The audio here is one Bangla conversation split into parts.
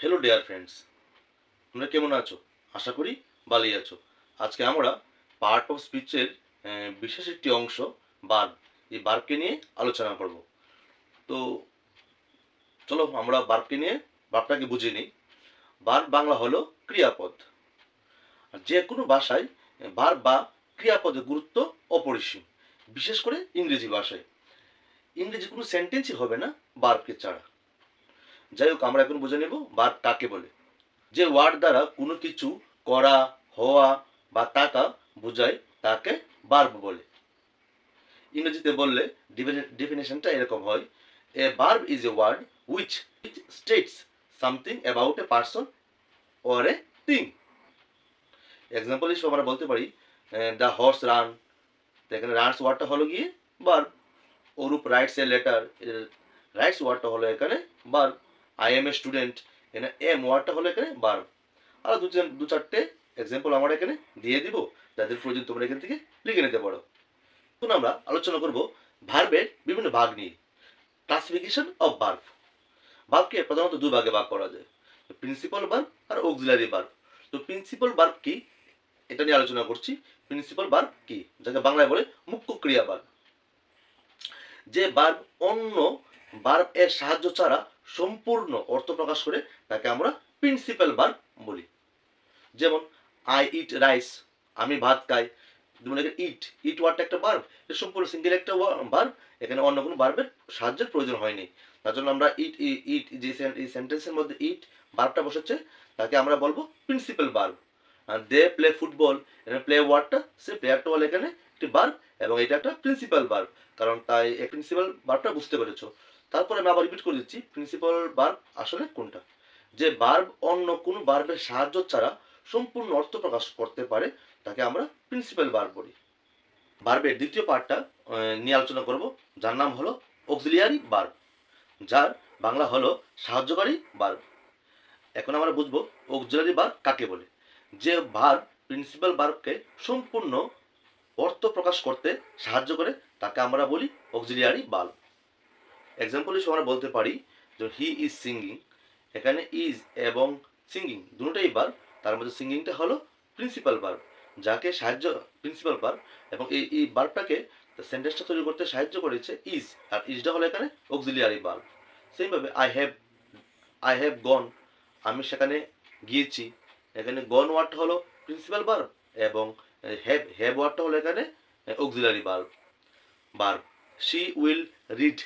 হ্যালো ডিয়ার ফ্রেন্ডস তোমরা কেমন আছো? আশা করি ভালোই আছো। আজকে আমরা পার্ট অফ স্পিচের বিশেষ একটি অংশ বার্ব এই বার্বকে নিয়ে আলোচনা করব। তো চলো আমরা বার্বকে নিয়ে বার্বটাকে বুঝে নিই। বার্ব বাংলা হলো ক্রিয়াপদ। যে কোনো ভাষায় বার্ব বা ক্রিয়াপদের গুরুত্ব অপরিসীম, বিশেষ করে ইংরেজি ভাষায়। ইংরেজি কোনো সেন্টেন্সই হবে না বার্বকে ছাড়া। যাই হোক আমরা এখন বুঝে নেব বার্ব কাকে বলে। যে ওয়ার্ড দ্বারা কোনো কিছু করা, হওয়া বা তাকা বোঝায় তাকে বার্ব বলে। ইংরেজিতে বললে ডেফিনেশনটা এরকম হয় a verb is a word which states something about a person or a thing example হিসেবে আমরা বলতে পারি দ্য হর্স রান এখানে রানস ওয়ার্ডটা হলো গিয়ে verb Arup writes a letter writes ওয়ার্ডটা হলো এখানে verb I am a student এখানে এম ওয়ার্ডটা হলো এখানে বার্ব আর দু দু চারটে এক্সাম্পল আমরা এখানে দিয়ে দিব, যাদের প্রয়োজন তোমরা এখান থেকে লিখে নিতে পারো। এখন আমরা আলোচনা করব ভার্বের বিভিন্ন ভাগ নিয়ে। ক্লাসিফিকেশন অফ ভার্ব ভার্বকে প্রধানত দুই ভাগে ভাগ করা যায় প্রিন্সিপাল ভার্ব আর অক্সিলারি ভার্ব তো প্রিন্সিপাল ভার্ব কি? এটা নিয়ে আলোচনা করছি। প্রিন্সিপাল ভার্ব কি? যাকে বাংলায় বলে মুখ্য ক্রিয়া ভার্ব যে ভার্ব অন্য ভার্ব এর সাহায্য ছাড়া সম্পূর্ণ অর্থ প্রকাশ করে তাকে আমরা প্রিন্সিপাল বার্ব বলি। যেমন আই ইট রাইস আমি ভাত খাই। যেমন ইট ইট ওয়ার্ডটা একটা ভার্ব এটা সম্পূর্ণ সিঙ্গেল একটা বার্ব এখানে অন্য কোনো ভার্বের সাহায্যের প্রয়োজন হয়নি তার জন্য আমরা ইট ইট যে sen- এই সেন্টেন্সের মধ্যে ইট বার্বটা বসেছে, তাকে আমরা বলব principal verb they play football এখানে প্লে ওয়ার্ডটা সে প্লেয়ারটা বলে এখানে একটি বার্ব এবং এটা একটা প্রিন্সিপাল ভার্ব কারণ তাই প্রিন্সিপাল বার্বটা বুঝতে পেরেছ। তারপরে আমি আবার রিপিট করে দিচ্ছি প্রিন্সিপাল ভার্ব আসলে কোনটা? যে ভার্ব অন্য কোনো বার্বের সাহায্য ছাড়া সম্পূর্ণ অর্থ প্রকাশ করতে পারে, তাকে আমরা প্রিন্সিপাল ভার্ব বলি। বার্বের দ্বিতীয় পার্টটা নিয়ে আলোচনা করব, যার নাম হলো অক্সিলিয়ারি ভার্ব যার বাংলা হলো সাহায্যকারী ভার্ব এখন আমরা বুঝব অক্সিলিয়ারি ভার্ব কাকে বলে। যে ভার্ব প্রিন্সিপাল ভার্বকে সম্পূর্ণ অর্থ প্রকাশ করতে সাহায্য করে, তাকে আমরা বলি অক্সিলিয়ারি ভার্ব এক্সাম্পল হিসেবে আমরা বলতে পারি যে হি ইজ সিঙ্গিং এখানে ইজ এবং সিঙ্গিং দুটোই বার তার মধ্যে সিঙ্গিংটা হলো প্রিন্সিপাল ভার্ব যাকে সাহায্য প্রিন্সিপাল ভার্ব এবং এই এই ভার্বটাকে সেন্টেন্সটা তৈরি করতে সাহায্য করেছে ইজ আর ইজটা হলো এখানে অক্সিলিয়ারি ভার্ব সেইভাবে I have I have gone আমি সেখানে গিয়েছি, এখানে গন ওয়ার্ডটা হলো প্রিন্সিপাল ভার্ব এবং হ্যাভ হ্যাভ ওয়ার্ডটা হলো এখানে auxiliary verb verb she will read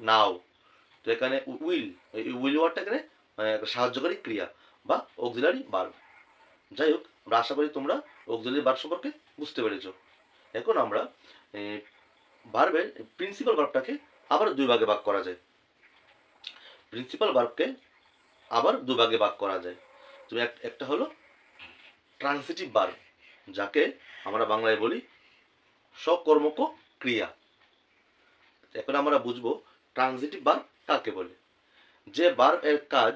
now. তো এখানে উইল, এই উইল ওয়ার্ডটা এখানে মানে সাহায্যকারী ক্রিয়া বা অক্সিলারি ভার্ব যাই হোক, আমরা আশা করি তোমরা অক্সিলারি ভার্ব সম্পর্কে বুঝতে পেরেছ। এখন আমরা ভার্বের প্রিন্সিপাল ভার্বটাকে আবার দুই ভাগে ভাগ করা যায়। প্রিন্সিপাল বার্বকে আবার দু ভাগে করা যায়। তুমি এক- একটা হলো ট্রান্সিটিভ ভার্ব যাকে আমরা বাংলায় বলি সকর্মক ক্রিয়া। এখন আমরা বুঝব ট্রানজিটিভ ভার্ব কাকে বলে? যে ভার্ব এর কাজ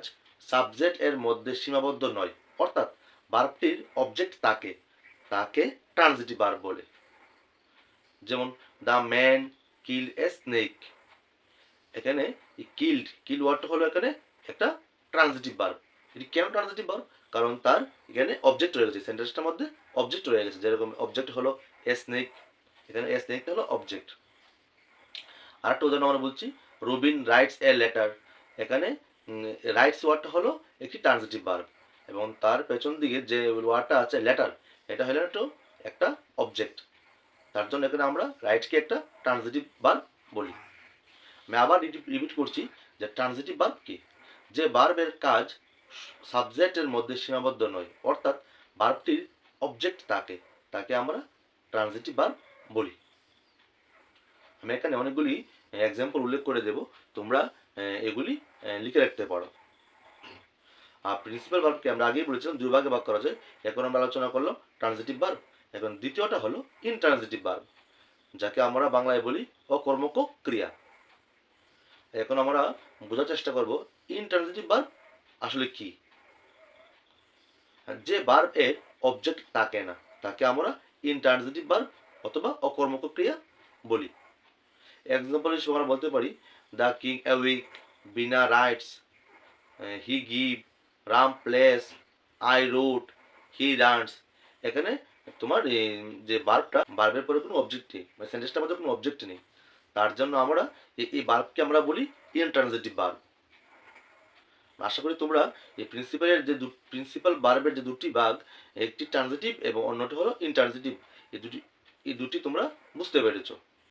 সাবজেক্ট এর মধ্যে সীমাবদ্ধ নয়, অর্থাৎ ভার্বটির অবজেক্ট তাকে তাকে ট্রানজিটিভ ভার্ব বলে। যেমন the man kill a snake এখানে কিল্ড কিল ওয়ার্ডটা হলো এখানে একটা ট্রানজিটিভ ভার্ব এটি কেন ট্রানজিটিভ ভার্ব কারণ তার এখানে অবজেক্ট রয়ে গেছে সেন্টেন্সটার মধ্যে অবজেক্ট রয়ে গেছে। যেরকম অবজেক্ট হলো এ স্নেক এখানে এ স্নেকটা হলো অবজেক্ট আরেকটা উদাহরণ আমরা বলছি রবিন রাইটস এ লেটার। এখানে রাইটস ওয়ার্ডটা হলো একটি ট্রানজিটিভ ভার্ব এবং তার পেছন দিকে যে ওয়ার্ডটা আছে লেটার, এটা হলো একটু একটা অবজেক্ট। তার জন্য এখানে আমরা রাইটসকে একটা ট্রানজিটিভ ভার্ব বলি। আমি আবার রিপিট করছি যে ট্রানজিটিভ ভার্ব কি? যে ভার্বের কাজ সাবজেক্টের মধ্যে সীমাবদ্ধ নয়, অর্থাৎ ভার্বটির অবজেক্ট তাকে তাকে আমরা ট্রানজিটিভ ভার্ব বলি। আমি এখানে অনেকগুলি এক্সাম্পল উল্লেখ করে দেব। তোমরা এগুলি লিখে রাখতে পারো। আর প্রিন্সিপাল ভার্বকে আমরা আগেই বলেছিলাম দুই ভাগে করা যায়। এখন আমরা আলোচনা করলাম ট্রানজিটিভ ভার্ব এখন দ্বিতীয়টা হলো ইনট্রানজিটিভ ভার্ব যাকে আমরা বাংলায় বলি অকর্মক ক্রিয়া। এখন আমরা বোঝার চেষ্টা করব ইনট্রানজিটিভ ভার্ব আসলে কি? যে ভার্ব এর অবজেক্ট তাকে না, তাকে আমরা ইনট্রানজিটিভ ভার্ব অথবা অকর্মক ক্রিয়া বলি। এক্সাম্পল হিসেবে আমরা বলতে পারি the king awake Bina writes he give Ram plays I wrote he dance এখানে তোমার যে বার্বটা বার্বের পরে কোনো অবজেক্ট নেই মানে সেন্টেন্সটার মধ্যে কোনো অবজেক্ট নেই। তার জন্য আমরা এই এই বার্বকে আমরা বলি ইনট্রানজিটিভ বার্ব আশা করি তোমরা এই প্রিন্সিপালের যে প্রিন্সিপাল বার্বের যে দুটি ভাগ, একটি ট্রানজিটিভ এবং অন্যটি হলো ইনট্রানজিটিভ এই দুটি এই দুটি তোমরা বুঝতে পেরেছ।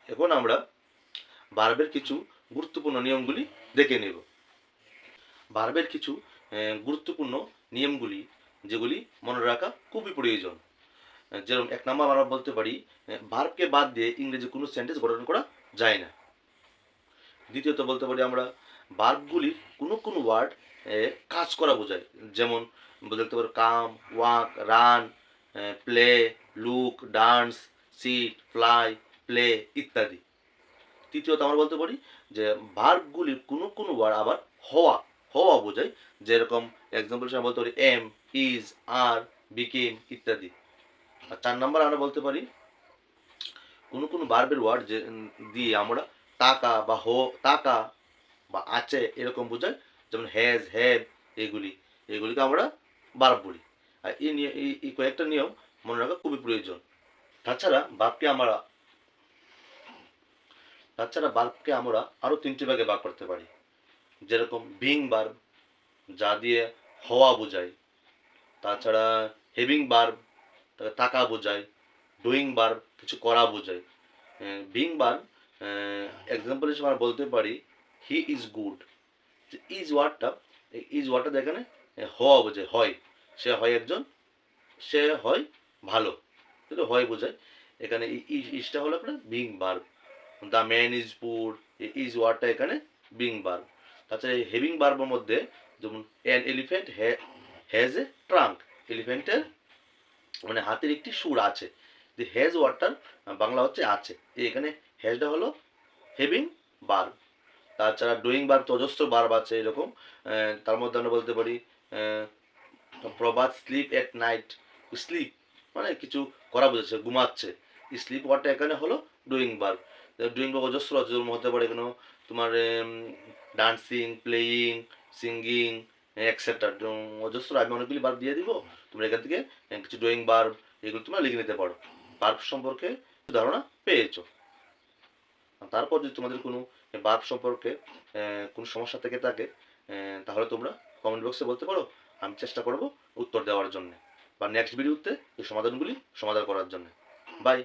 এখন আমরা বার্বের কিছু গুরুত্বপূর্ণ নিয়মগুলি দেখে নেব। বার্বের কিছু গুরুত্বপূর্ণ নিয়মগুলি, যেগুলি মনে রাখা খুবই প্রয়োজন। যেরকম এক নম্বর আমরা বলতে পারি ভার্বকে বাদ দিয়ে ইংরেজি কোনো সেন্টেন্স গঠন করা যায় না। দ্বিতীয়ত বলতে পারি আমরা, বার্বগুলির কোনো কোনো ওয়ার্ড কাজ করা বোঝায়। যেমন বলতে পারো come, walk, run play, look, dance, sit, fly, play ইত্যাদি। তৃতীয়ত আমরা বলতে পারি যে ভার্বগুলির কোনো কোনো ওয়ার্ড আবার হওয়া হওয়া বোঝায়। যেরকম এক্সাম্পল হিসেবে বলতে পারি এম ইজ আর বিকেম ইত্যাদি। আর চার নম্বর আমরা বলতে পারি কোনো কোনো বার্বের ওয়ার্ড যে দিয়ে আমরা টাকা বা হো টাকা বা আছে এরকম বোঝায়। যেমন হ্যাজ হ্যাভ এগুলি, এগুলিকে আমরা বার্ব বলি। আর এই নিয়ে এই- কয়েকটা নিয়ম মনে রাখা খুবই প্রয়োজন। তাছাড়া বাক্যে আমরা তাছাড়া বাল্বকে আমরা আরও তিনটি ভাগে ভাগ করতে পারি। যেরকম বিং বার্ব যা দিয়ে হওয়া বোঝায়। তাছাড়া হেভিং বার্ব টাকা বোঝায়। ডুইং বার্ব কিছু করা বোঝায়। বিং বার্ব এক্সাম্পল হিসেবে আমরা বলতে পারি হি ইজ গুড ইজ ওয়ার্ডটা ইজ ওয়ার্ডটা এখানে হওয়া বোঝায়, হয়। সে হয় একজন, সে হয় ভালো। কিন্তু হয় বোঝায়। এখানে ইজটা হলো একটা being verb the man is poor is ওয়ার্ডটা এখানে বিং বার্ব তাছাড়া এই হেভিং বার্বের মধ্যে যেমন an elephant has a trunk এলিফ্যান্টের মানে হাতের একটি সুর আছে। যে হ্যাজ ওয়ার্ডটার বাংলা হচ্ছে আছে। এখানে হ্যাজটা হলো হেভিং বার্ব তাছাড়া ডুইং বার্ব তো অজস্র বার্ব আছে এরকম। তার মধ্যে আমরা বলতে পারি প্রবাদ স্লিপ এট নাইট স্লিপ মানে কিছু করা বোঝাচ্ছে, ঘুমাচ্ছে। স্লিপ ওয়ার্ডটা এখানে হলো ডুইং বার্ব ডুইং বার্ব অজস্র অজস্র হতে পারে এখানে তোমার ডান্সিং প্লেয়িং সিঙ্গিং এক্সেট্রা অজস্র আমি অনেকগুলি বার্ব দিয়ে দিব, তোমরা এখান থেকে কিছু ডুইং বার্ব এগুলো তোমরা লিখে নিতে পারো। বার্ব সম্পর্কে ধারণা পেয়েছ। তারপর যদি তোমাদের কোনো বার্ব সম্পর্কে কোনো সমস্যা থেকে থাকে তাহলে তোমরা কমেন্ট বক্সে বলতে পারো। আমি চেষ্টা করব উত্তর দেওয়ার জন্য। বা নেক্সট ভিডিওতে এই সমাধানগুলি সমাধান করার জন্য। বাই